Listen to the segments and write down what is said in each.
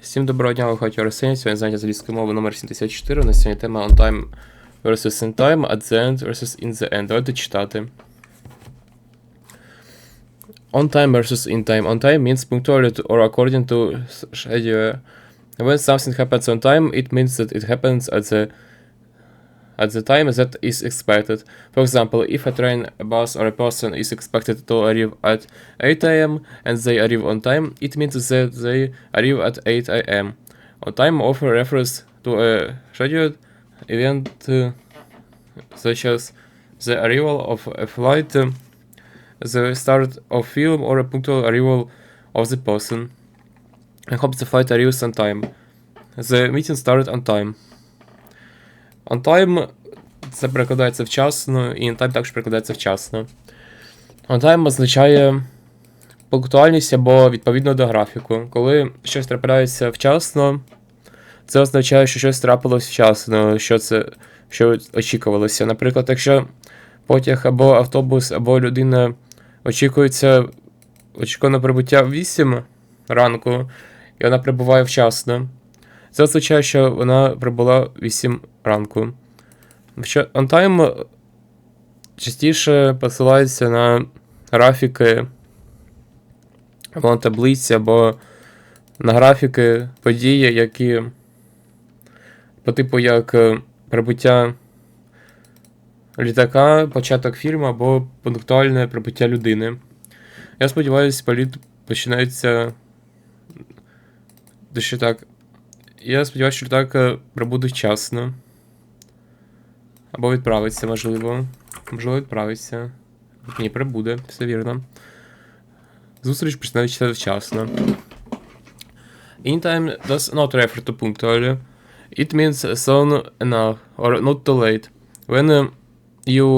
Всім доброго дня, ви хаті Арсеній. Сьогодні заняття з англійської мови номер 74. У нас сьогодні тема on time versus in time, at the end versus in the end. Давайте читати. On time versus in time. On time means punctually to- or according to schedule. When something happens on time, it means that it happens at the at the time that is expected. For example, if a train, a bus, or a person is expected to arrive at 8 a.m. and they arrive on time, it means that they arrive at 8 a.m. On time often refers to a scheduled event uh, such as the arrival of a flight, uh, the start of a film, or a punctual arrival of the person. I hope the flight arrives on time. The meeting started on time. On time це перекладається вчасно, і time також перекладається вчасно. On time означає пунктуальність або відповідно до графіку. Коли щось трапляється вчасно, це означає, що щось трапилось вчасно, що це що очікувалося. Наприклад, якщо потяг або автобус, або людина очікується очікувано прибуття в 8 ранку, і вона прибуває вчасно. Це означає, що вона прибула 8 ранку. Що on частіше посилається на графіки або на таблиці, або на графіки події, які по типу як е, прибуття літака, початок фільму або пунктуальне прибуття людини. Я сподіваюся, політ починається. Дещо так. Я сподіваюся, що літак е, прибуде вчасно. Або відправиться, можливо. Можливо, відправиться. Ні, прибуде, все вірно. Зустріч починається вчасно. In time does not refer to punctually. It means soon enough or not too late. When uh, you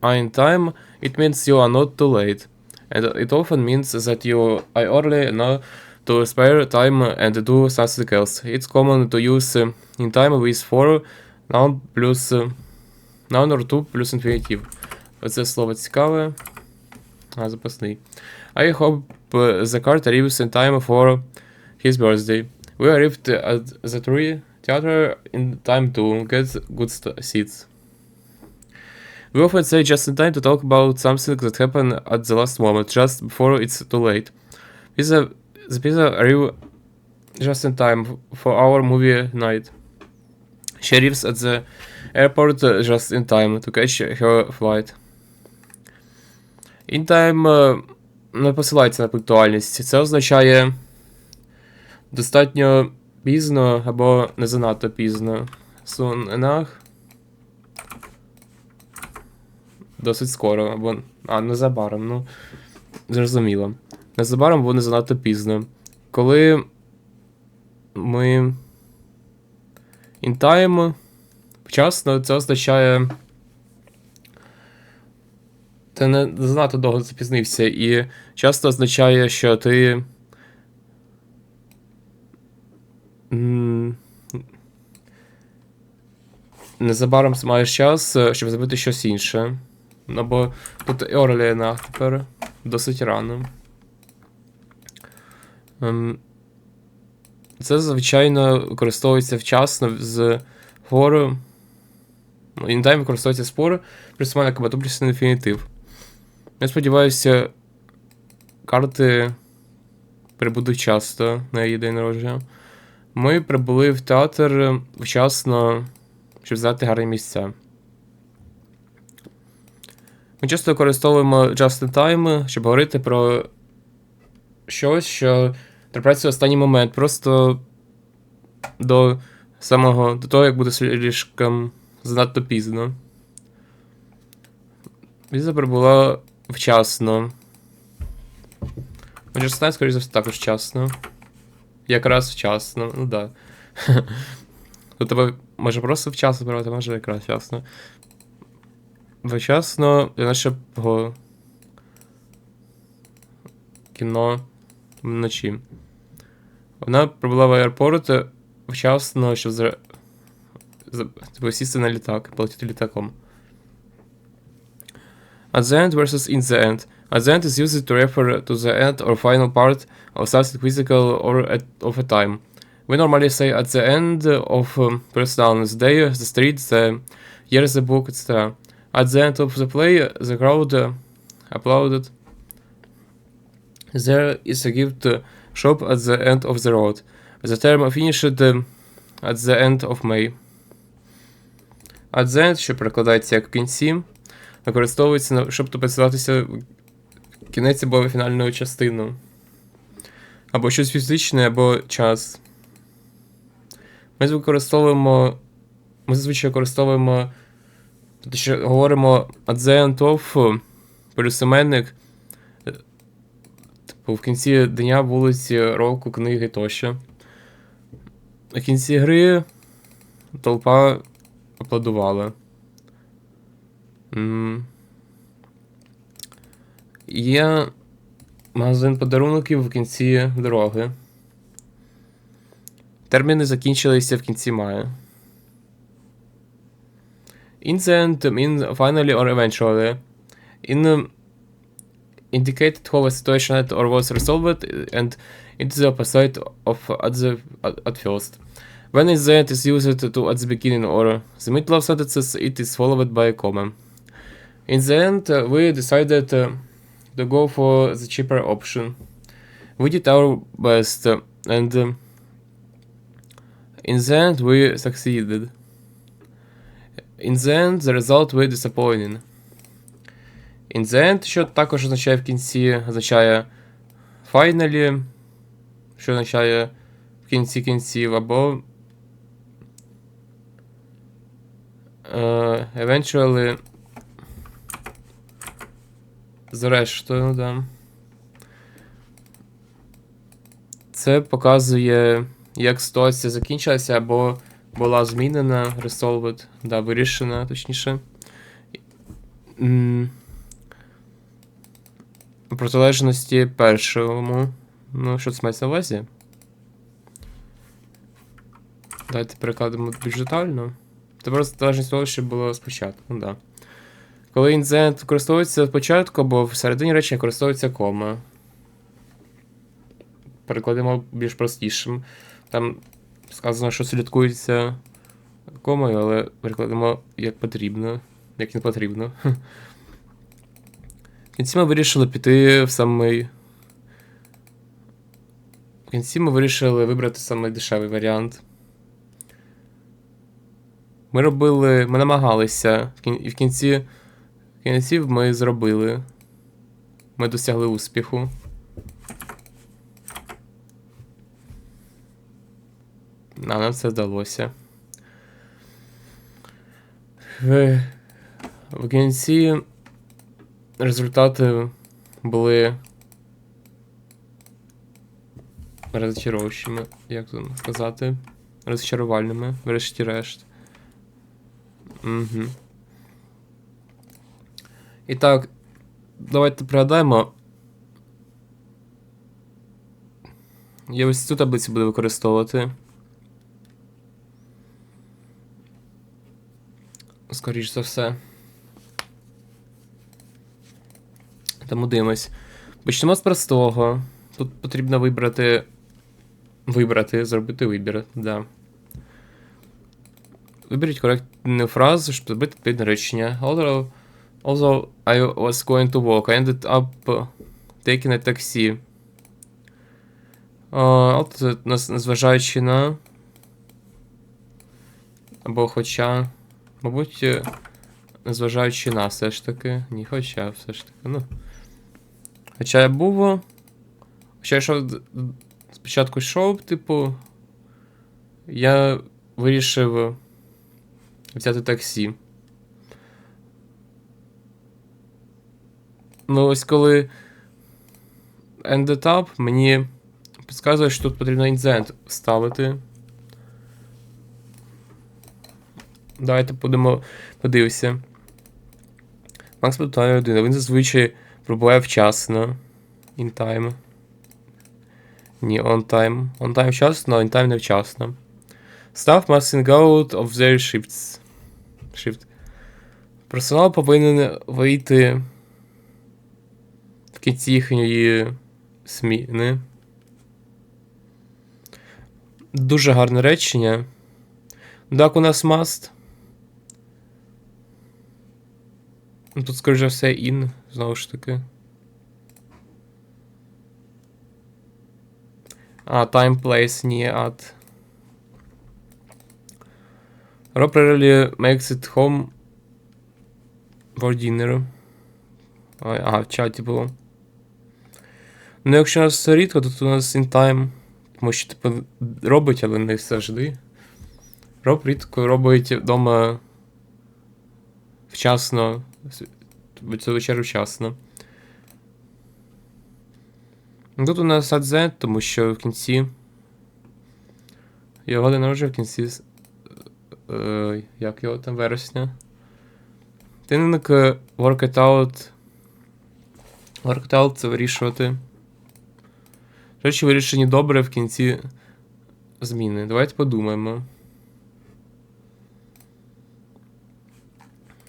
are in time, it means you are not too late. And it often means that you are early enough to spare time and do something else. It's common to use uh, in time with for noun plus uh, noun or to плюс infinitive. Оце слово цікаве. А, запасний. I hope uh, the cart arrives in time for his birthday. We arrived at the tree theater in time to get good st- seats. We often say just in time to talk about something that happened at the last moment, just before it's too late. Pizza, the pizza arrived just in time for our movie night. She arrives at the airport uh, just in time to catch her flight. In time е, не посилається на пунктуальність. Це означає достатньо пізно або не занадто пізно. Soon enough. Досить скоро, або. А, незабаром, ну. Зрозуміло. Незабаром або не занадто пізно. Коли ми. In time вчасно, це означає. Ти не занадто довго запізнився, і часто означає, що ти. Незабаром маєш час, е, щоб зробити щось інше. Ну, бо тут early enough тепер досить рано. Це, звичайно, використовується вчасно з фору. Ну, in використовується спор, плюс мене кабату плюс інфінітив. Я сподіваюся, карти прибудуть часто на її день народження. Ми прибули в театр вчасно, щоб знати гарні місця. Ми часто використовуємо just in time, щоб говорити про щось, що трапляється останній момент, просто до самого до того, як буде слишком занадто пізно. Віза прибула вчасно. Знаю, скоріше за все, також вчасно. Якраз вчасно, ну да. У тебе може просто вчасно брати, може якраз вчасно. Вчасно для нашого кіно вночі. Вона прибула в аеропорт вчасно, щоб зра... за- типу, сісти на літак, полетіти літаком. At the end versus in the end. At the end is used to refer to the end or final part of something physical or at, of a time. We normally say at the end of um, person's day, the street, the year, the book, etc. At the end of the play, the crowd uh, applauded. There is a gift uh, shop at the end of the road. The term finished at the end of May. At the end, що перекладається як в кінці, використовується, щоб посилатися кінець або фінальну частину. Або щось фізичне, або час. Ми використовуємо. Ми зазвичай використовуємо. Точніше, говоримо at the end of плюс іменник. Типу, в кінці дня, вулиці, року, книги тощо. В кінці гри толпа аплодувала. Є магазин подарунків в кінці дороги. Терміни закінчилися в кінці мая. In the mean finally or eventually. In indicated how a situation had or was resolved and it's the opposite of at the at, at first. When is the end is used to at the beginning or the middle of sentences, it is followed by a comma. In the end, uh, we decided uh, to go for the cheaper option. We did our best, uh, and um, in the end, we succeeded. In the end, the result was disappointing. In the end, що також означає в кінці, означає finally, що означає в кінці кінців, або е, eventually зрештою, да. Це показує, як ситуація закінчилася, або була змінена, resolved, да, вирішена, точніше. Протилежності першому. Ну, що це мається на увазі? Давайте перекладемо більш детально. Це просто залежність того, що було спочатку, ну да. Коли інцидент використовується спочатку або всередині речення використовується кома. Перекладемо більш простішим. Там сказано, що слідкується комою, але перекладемо як потрібно, як не потрібно. Кінці ми вирішили піти в самий. В кінці ми вирішили вибрати самий дешевий варіант. Ми робили. Ми намагалися. І в кінці. В кінці ми зробили. Ми досягли успіху. А нам це вдалося. В, в кінці результати були розчаровуючими, як тут сказати, розчарувальними, врешті-решт. Угу. І так, давайте пригадаємо. Я ось цю таблицю буду використовувати. Скоріш за все. Тому дивимось. Почнемо з простого. Тут потрібно вибрати. Вибрати, зробити вибір, да. Виберіть коректну фразу, щоб зробити відповідне речення. Although, although I was going to walk, I ended up taking a taxi. Uh, от, незважаючи на. Або хоча. Мабуть, е, незважаючи на все ж таки. Ні, хоча все ж таки. Ну. Хоча я був. Хоча йшов. Спочатку йшов, типу. Я вирішив взяти таксі. Ну, ось коли up, мені підказує, що тут потрібно інцидент вставити. Давайте будемо подивимося. Макс питає людина. Він зазвичай пробуває вчасно. In time. Ні, on time. On time вчасно, in time невчасно. Staff must sing out of their shifts. Shift. Персонал повинен вийти в кінці їхньої сміни. Дуже гарне речення. Так, у нас must. Ну, Тут, скоріше все, in, знову ж таки. А, time, place, ні, at. Rob rarely makes it home for dinner. Ой, Ага, в чаті було. Ну, якщо у нас рідко, то тут у нас in time. Тому що, типу, робить, але не завжди. Роб рідко робить вдома вчасно. Цю вечерю вчасно. Ну, Тут у нас адзе, тому що в кінці. Його день народження в кінці. Е, як його там вересня. Тинник е, work it out. Work it out це вирішувати. Речі вирішені добре в кінці зміни. Давайте подумаємо.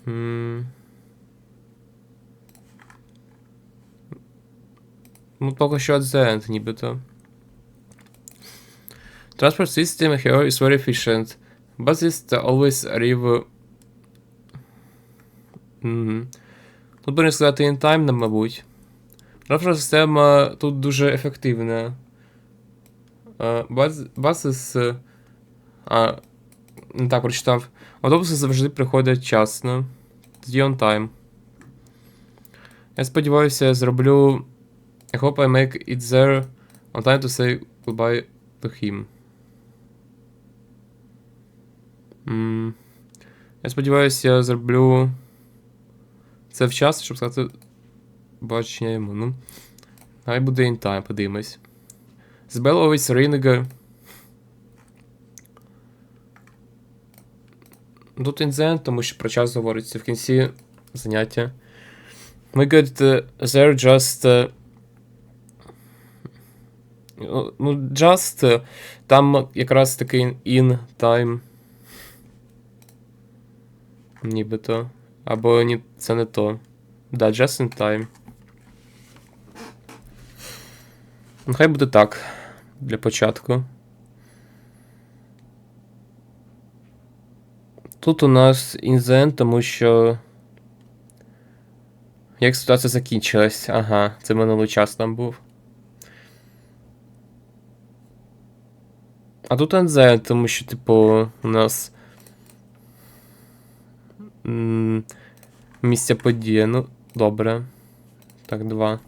М. Ну, поки що end, нібито. Transport system here is very efficient. Buses always arrive. Мгм. Тут будемо сказати in time, мабуть. Транспортна система тут дуже ефективна. Е, Баз, buses, А, не так прочитав. Автобуси завжди приходять вчасно. Тоді on time. Я сподіваюся, я зроблю. I hope I make it there on time to say goodbye to him. М, Я сподіваюся, я зроблю це вчасно, щоб сказати бачення йому. Ну. Хай буде in time, подивимось. З Беловись Рейнга. Тут інцидент, тому що про час говориться в кінці заняття. We got uh, there just. Ну, ну, just. uh, там якраз таки in time. Нібито. Або ні, це не то. Да, just in time. Ну, хай буде так. Для початку. Тут у нас інзен, тому що. Як ситуація закінчилась? Ага, це минулий час там був. А тут інзен, тому що, типу, у нас. Місця події. Ну, добре. Так, два.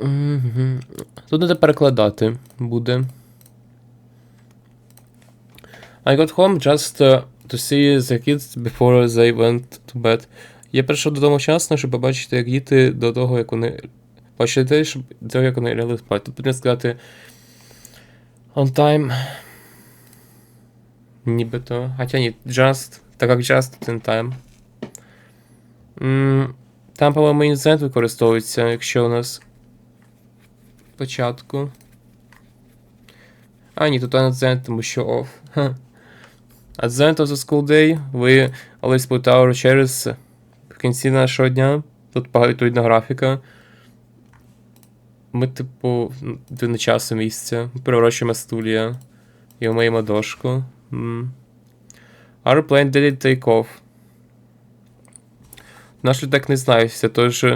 Мгм. Тут треба перекладати буде. I got home just uh, to see the kids before they went to bed. Я прийшов додому вчасно, щоб побачити, як діти до того, як вони. Бачити те, щоб до того, як вони лягли спати. Тут потрібно сказати on time. Нібито. Хоча ні, just. Так як just, in time. Там, по-моєму, інцидент використовується, якщо у нас початку. А, ні, тут advent, тому що off. Advent of the school day. Ви put our chairs в кінці нашого дня. Тут відповідна графіка. Ми, типу, до часу місця. Переворачуємо стулья. І умиємо дошку. М. Our plane didn't take off. Наш літак не знався, тож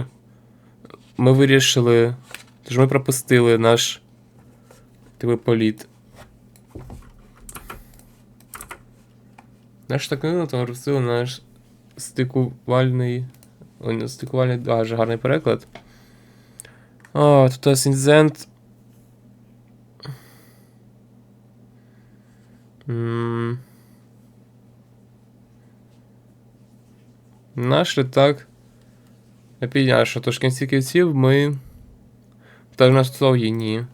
ми вирішили. Тож ми пропустили наш типу, політ. Наш так не там пропустили наш стикувальний. Ой, не стикувальний, а, вже гарний переклад. О, тут у нас інцидент. М. Наш літак. Я підняв, що тож в кінці кінців ми. В нас є ні.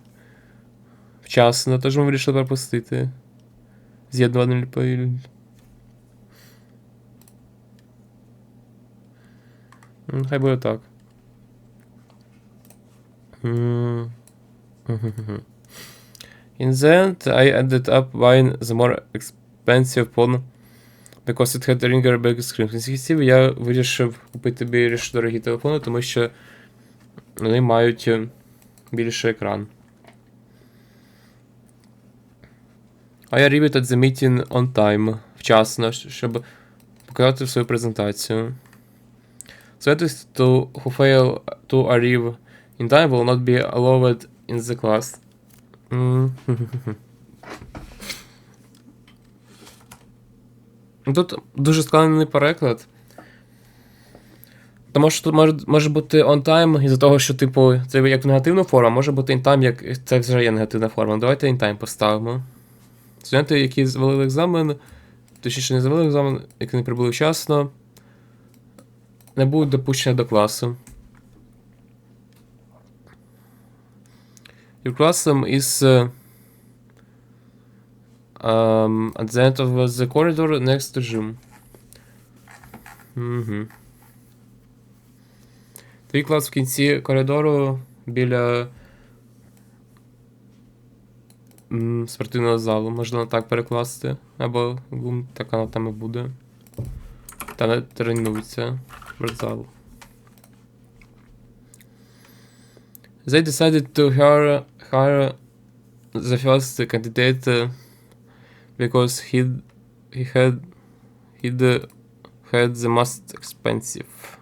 Вчасно, тож ми вирішили пропустити. З'єднувальний ліповіль. Ну, Хай буде так. М. In the end, I ended up buying the more expensive phone because it had a ringer big screen. В я вирішив купити більш дорогі телефони, тому що вони мають е, більший екран. I arrived at the meeting on time. Вчасно, щоб показати свою презентацію. Students to, who fail to arrive in time will not be allowed in the class. Ну, Тут дуже складний переклад. Тому що тут може, може бути on time із-за того, що, типу, це як негативна форма, може бути in time, як це вже є негативна форма. Давайте in time поставимо. Студенти, які звалили екзамен, точніше не звалили екзамен, які не прибули вчасно, не будуть допущені до класу. Your classroom is um, at the end of the corridor next to gym. Угу. Твій клас в кінці коридору біля м, спортивного залу. Можна так перекласти. Або так воно там і буде. Та не тренується. Спортзал. They decided to hire, hire the first candidate uh, because he he had he had the most expensive.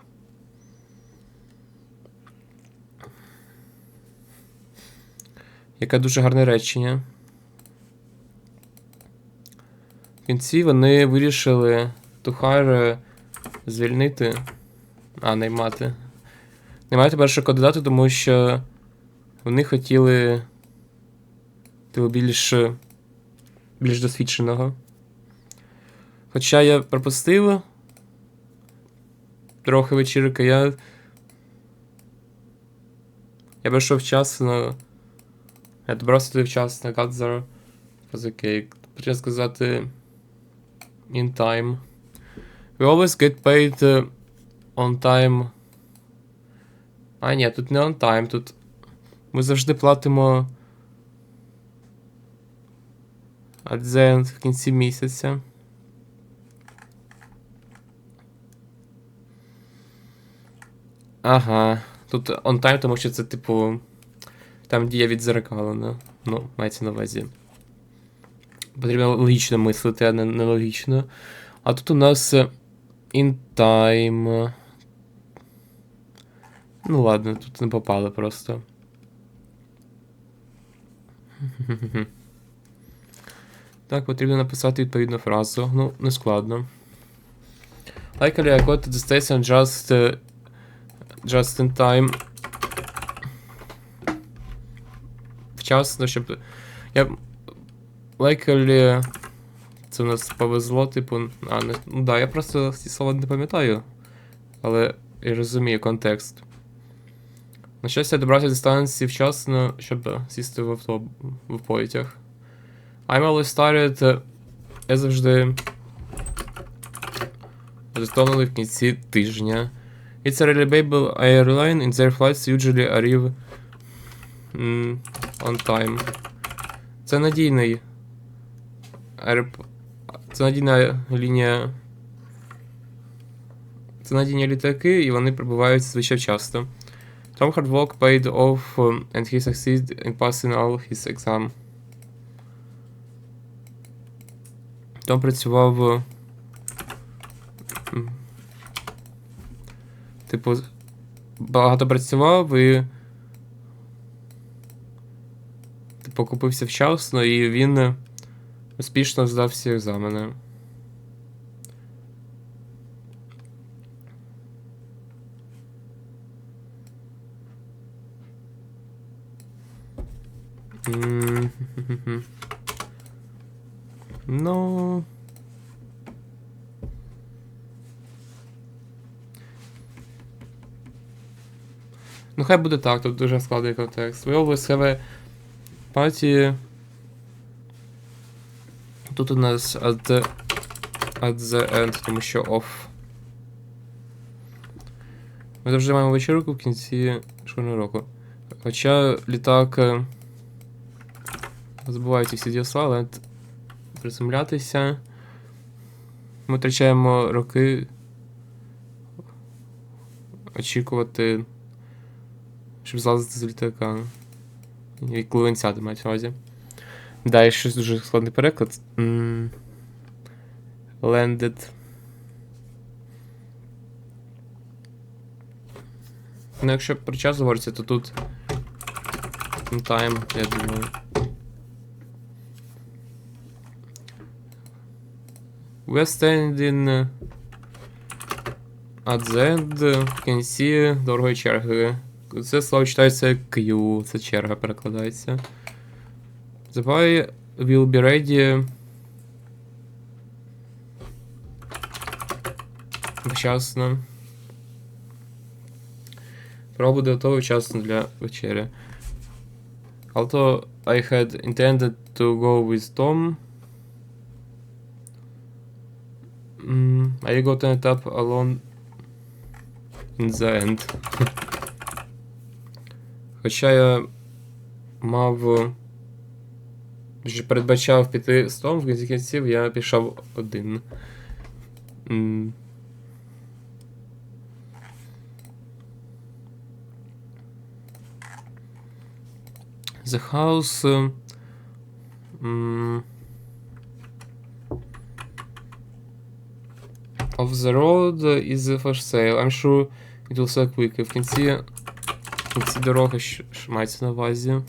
Яке дуже гарне речення. В кінці вони вирішили hire звільнити. А, наймати. Наймати першого кандидата, тому що вони хотіли типу, більш, більш досвідченого. Хоча я пропустив трохи вечірки, я. Я прийшов вчасно. Я добрався туди вчасно, the cake. Потрібно сказати in time. We always get paid uh, on time. А, ні, тут не on time, тут ми завжди платимо at the end, в кінці місяця. Ага. Тут on time, тому що це, типу, там дія відзеркалена. Ну, мається на увазі. Потрібно логічно мислити, а не нелогічно. А тут у нас in time. Ну ладно, тут не попали просто. Так, потрібно написати відповідну фразу. Ну, не складно. Likely I got to the station just, uh, just in time. Вчасно, щоб. Я. Likely. Це у нас повезло, типу. А, не. Ну да, я просто ці слова не пам'ятаю. Але я розумію контекст. На щастя, я добрався до станції вчасно, щоб сісти в авто в потяг. I'm always tired. Я завжди. Застогнули в кінці тижня. It's a reliable airline and their flights usually arrive on time. Це надійний. Аероп... Це надійна лінія. Це надійні літаки, і вони прибувають зазвичай часто. Tom hard work paid off um, and he succeeded in passing all his exam. Том працював. Типу, багато працював і. Типу, купився вчасно, і він успішно здав всі екзамени. М, Ну. Ну, хай буде так, тут дуже складний контекст. We always have a party. Тут у нас at the, at the end, тому що off. Ми завжди маємо вечірку в кінці школьного року. Хоча літак. Забуваються всі діосла, але приземлятися. Ми втрачаємо роки очікувати Щоб злазити з літака. І коли він сяде, мають на увазі. Да, і щось дуже складний переклад. М, Landed. Ну, якщо про час говориться, то тут in time, я думаю. We're standing at the end, you can see довгої черги. Це слово читається Q, це черга перекладається. The boy will be ready. Вчасно. Право буде готове вчасно для вечері. Although I had intended to go with Tom. Mm, I got ended up alone in the end. Хоча я мав. Передбачав піти з Том, в кінці кінців я пішов один. М. The house. mm, of the road is for sale. I'm sure it will sell quickly. В кінці. В кінці дороги що, мається на увазі.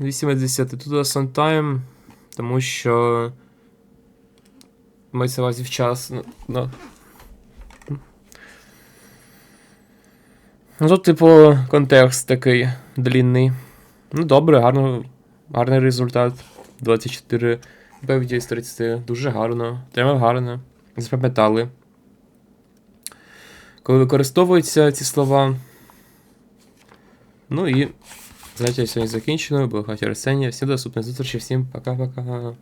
80. Тут on time, тому що. Мається на увазі вчасно. Ну. Ну, тут, типу, контекст такий длінний. Ну, добре, гарно, гарний результат. 24 BFD з 30. Дуже гарно. Прямо гарно. Запам'ятали. Коли використовуються ці слова. Ну і заняття сьогодні закінчено. Було хаті Арсенія. Всім до зустрічі, всім пока-пока.